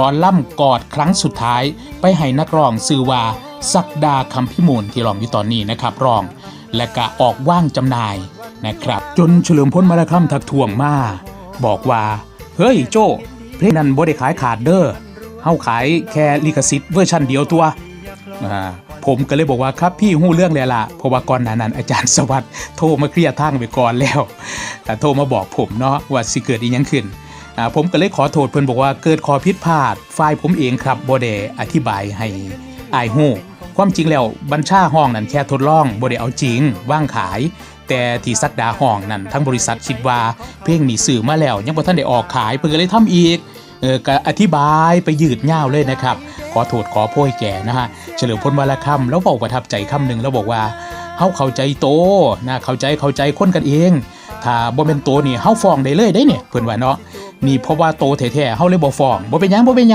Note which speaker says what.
Speaker 1: ตอนล่ำกอดครั้งสุดท้ายไปให้นักร้องซื่อว่าสักดาคำพิมูลที่ร้องอยู่ตอนนี้นะครับร้อง และก็ออกว่างจำหน่ายนะครับ จนเฉลิมพลมาละคำทักทวงมา บอกว่า เฮ้ยโจ้เพลงนั้นบ่ได้ขายขาดเด้อเฮาขายแค่ลิขสิทธิ์เวอร์ชันเดียวตัวผมก็เลยบอกว่าครับพี่หู้เรื่องแล้วล่ะเพราะว่าก่อนหน้านั้นอาจารย์สวัสดิ์โทรมาเคลียร์ทางไปก่อนแล้ว แต่โทรมาบอกผมเนาะว่าสิเกิดอีหยังขึ้น ผมก็เลยขอโทษเพิ่นบอกว่าเกิดขอผิดพลาดฝ่ายผมเองครับบ่ได้อธิบายให้อายฮู้ความจริงแล้วบัญชาห้องนั้นแค่ทดลองบ่ได้เอาจริงว่างขาย แต่ที่สักดาห้องนั้นทั้งบริษัทคิดว่าเพลงนี้สื่อมาแล้วยังบ่ทันได้ออกขายเพิ่นก็เลยทำอีกเออก็อธิบายไปยืดยาวเลยนะครับ ขอโทษขอโพยแก่นะฮะเฉลิมพลวรรณคำแล้วบอกประทับใจคำหนึ่งแล้วบอกว่าเฮาเข้าใจโตนะเข้าใจเข้าใจคนกันเอง ถ้าบ่เป็นโตนี่เฮาฟ้องได้เลยได้เนี่ยเพิ่นว่าเนาะ นี่เพราะว่าโตแท้ๆเฮาเลยบ่ฟ้องบ่เป็นหยังบ่เป็นหยัง